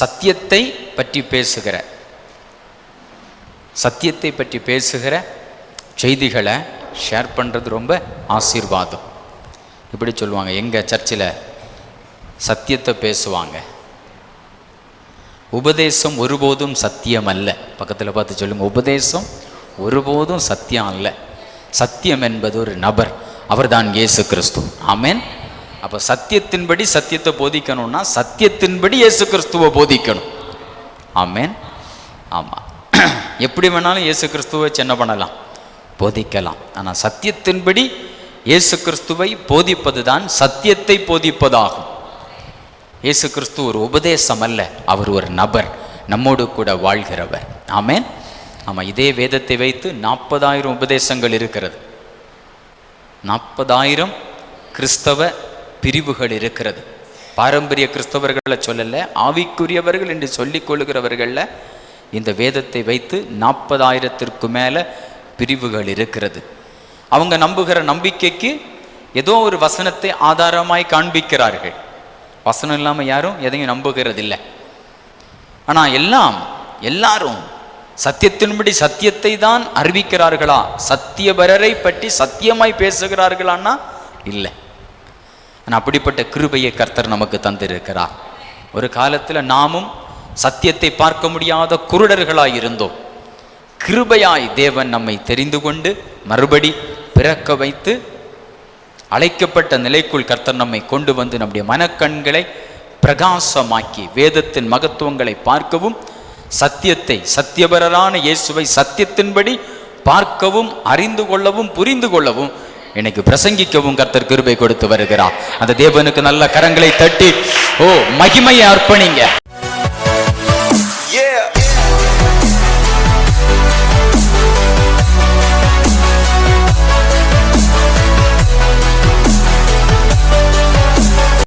சத்தியத்தை பற்றி பேசுகிற. சத்தியத்தை பற்றி பேசுகிற செய்திகளை ஷேர் பண்ணுறது ரொம்ப ஆசீர்வாதம். இப்படி சொல்லுவாங்க எங்கள் சர்ச்சில் சத்தியத்தை பேசுவாங்க. உபதேசம் ஒருபோதும் சத்தியம் அல்ல. பக்கத்தில் பார்த்து சொல்லுங்கள் உபதேசம் ஒருபோதும் சத்தியம் அல்ல. சத்தியம் என்பது ஒரு நபர் அவர்தான் இயேசு கிறிஸ்து. ஆமேன். அப்போ சத்தியத்தின்படி சத்தியத்தை போதிக்கணும்னா சத்தியத்தின்படி இயேசு கிறிஸ்துவை போதிக்கணும். ஆமேன். ஆமாம் எப்படி வேணாலும் இயேசு கிறிஸ்துவை என்ன பண்ணலாம். போதிக்கலாம். ஆனால் சத்தியத்தின்படி இயேசு கிறிஸ்துவை போதிப்பது தான் சத்தியத்தை போதிப்பதாகும். இயேசு கிறிஸ்து ஒரு உபதேசம் அல்ல அவர் ஒரு நபர் நம்மோடு கூட வாழ்கிறவர். ஆமேன். ஆமாம் இதே வேதத்தை வைத்து நாற்பதாயிரம் உபதேசங்கள் இருக்கிறது. நாற்பதாயிரம் கிறிஸ்தவ பிரிவுகள் இருக்கிறது. பாரம்பரிய கிறிஸ்தவர்களை சொல்லலை ஆவிக்குரியவர்கள் என்று சொல்லிக் கொள்கிறவர்களில் இந்த வேதத்தை வைத்து நாற்பதாயிரத்திற்கு மேலே பிரிவுகள் இருக்கிறது. அவங்க நம்புகிற நம்பிக்கைக்கு ஏதோ ஒரு வசனத்தை ஆதாரமாய் காண்பிக்கிறார்கள். வசனம் இல்லாமல் யாரும் எதையும் நம்புகிறதில்லை. ஆனால் எல்லாம் எல்லாரும் சத்தியத்தின்படி சத்தியத்தை தான் அறிவிக்கிறார்களா? சத்தியபரரை பற்றி சத்தியமாய் பேசுகிறார்களான்னா? இல்லை. ஆனால் அப்படிப்பட்ட கிருபையை கர்த்தர் நமக்கு தந்திருக்கிறார். ஒரு காலத்தில் நாமும் சத்தியத்தை பார்க்க முடியாத குருடர்களாய் இருந்தோம். கிருபையாய் தேவன் நம்மை தெரிந்து கொண்டு மறுபடி பிறக்க வைத்து அழைக்கப்பட்ட நிலைக்குள் கர்த்தர் நம்மை கொண்டு வந்து நம்முடைய மனக்கண்களை பிரகாசமாக்கி வேதத்தின் மகத்துவங்களை பார்க்கவும் சத்தியத்தை சத்தியபரரான இயேசுவை சத்தியத்தின்படி பார்க்கவும் அறிந்து கொள்ளவும் புரிந்து கொள்ளவும் இன்னைக்கு பிரசங்கிக்கவும் கர்த்தர் கிருபை கொடுத்து வருகிறார். அந்த தேவனுக்கு நல்ல கரங்களை தட்டி ஓ மகிமையை அர்ப்பணிங்க.